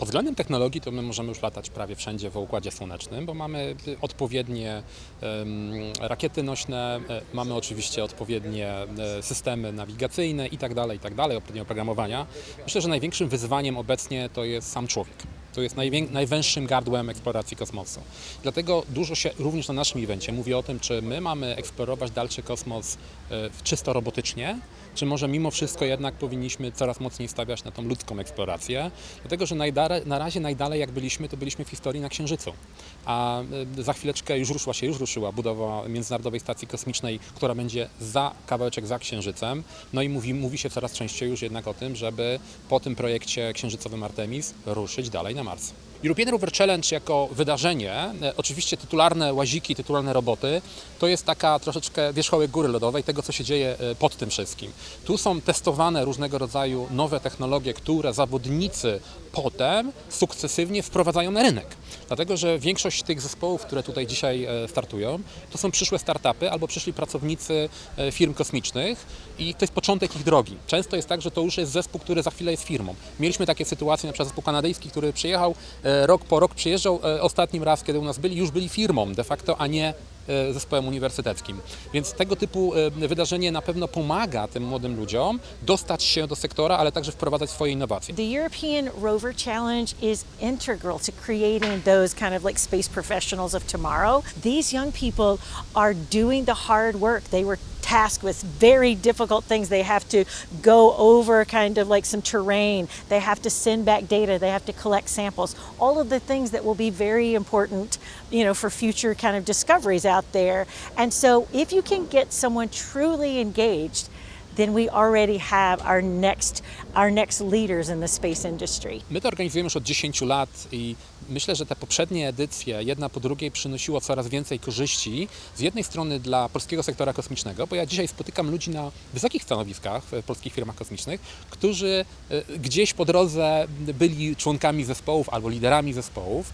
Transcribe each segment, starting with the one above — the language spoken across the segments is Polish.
Pod względem technologii to my możemy już latać prawie wszędzie w Układzie Słonecznym, bo mamy y, odpowiednie rakiety nośne, e, mamy oczywiście odpowiednie e, systemy nawigacyjne i tak dalej, i tak odpowiednie oprogramowania. Myślę, że największym wyzwaniem obecnie to jest sam człowiek. To jest najwęższym gardłem eksploracji kosmosu. Dlatego dużo się również na naszym evencie mówi o tym, czy my mamy eksplorować dalszy kosmos e, czysto robotycznie, czy może mimo wszystko jednak powinniśmy coraz mocniej stawiać na tą ludzką eksplorację, dlatego że na razie najdalej jak byliśmy, to byliśmy w historii na Księżycu, a e, za chwileczkę już ruszyła się, już ruszyła budowa Międzynarodowej Stacji Kosmicznej, która będzie za kawałeczek za Księżycem, no i mówi, mówi się coraz częściej już jednak o tym, żeby po tym projekcie księżycowym Artemis ruszyć dalej na Mars. European Rover Challenge jako wydarzenie, e, oczywiście tytularne łaziki, tytularne roboty, to jest taka troszeczkę wierzchołek góry lodowej tego, co się dzieje e, pod tym wszystkim. Tu są testowane różnego rodzaju nowe technologie, które zawodnicy potem sukcesywnie wprowadzają na rynek. Dlatego, że większość tych zespołów, które tutaj dzisiaj e, startują, to są przyszłe startupy albo przyszli pracownicy e, firm kosmicznych i to jest początek ich drogi. Często jest tak, że to już jest zespół, który za chwilę jest firmą. Mieliśmy takie sytuacje, na przykład zespół kanadyjski, który przyjechał e, rok po rok, przyjeżdżał ostatnim raz, kiedy u nas byli, już byli firmą de facto, a nie zespołem uniwersyteckim. Więc tego typu e, wydarzenie na pewno pomaga tym młodym ludziom dostać się do sektora, ale także wprowadzać swoje innowacje. The European Rover Challenge is integral to creating those kind of like space professionals of tomorrow. These young people are doing the hard work. They were tasked with very difficult things. They have to go over kind of like some terrain. They have to send back data. They have to collect samples. All of the things that will be very important, you know, for future kind of discoveries out there. And so if you can get someone truly engaged, My to organizujemy już od 10 lat i myślę, że te poprzednie edycje, jedna po drugiej, przynosiło coraz więcej korzyści. Z jednej strony dla polskiego sektora kosmicznego, bo ja dzisiaj spotykam ludzi na wysokich stanowiskach w polskich firmach kosmicznych, którzy e, gdzieś po drodze byli członkami zespołów albo liderami zespołów.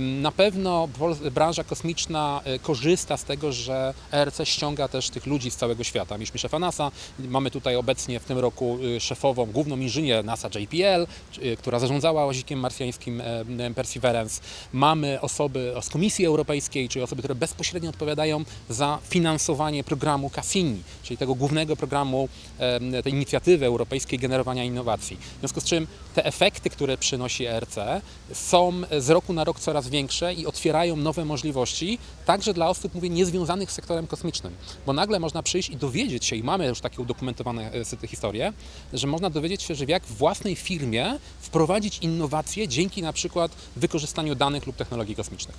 Na pewno branża kosmiczna e, korzysta z tego, że ERC ściąga też tych ludzi z całego świata. Mieliśmy szefa NASA, mamy tutaj obecnie w tym roku y, szefową, główną inżynier NASA JPL, y, która zarządzała łazikiem marsjańskim e, Perseverance. Mamy osoby z Komisji Europejskiej, czyli osoby, które bezpośrednio odpowiadają za finansowanie programu Cassini, czyli tego głównego programu e, tej inicjatywy europejskiej generowania innowacji. W związku z czym te efekty, które przynosi ERC są z roku na rok coraz większe i otwierają nowe możliwości, także dla osób, mówię, niezwiązanych z sektorem kosmicznym. Bo nagle można przyjść i dowiedzieć się, i mamy już takie udokumentowane e, historie, że można dowiedzieć się, że jak w własnej firmie wprowadzić innowacje dzięki na przykład wykorzystaniu danych lub technologii kosmicznych.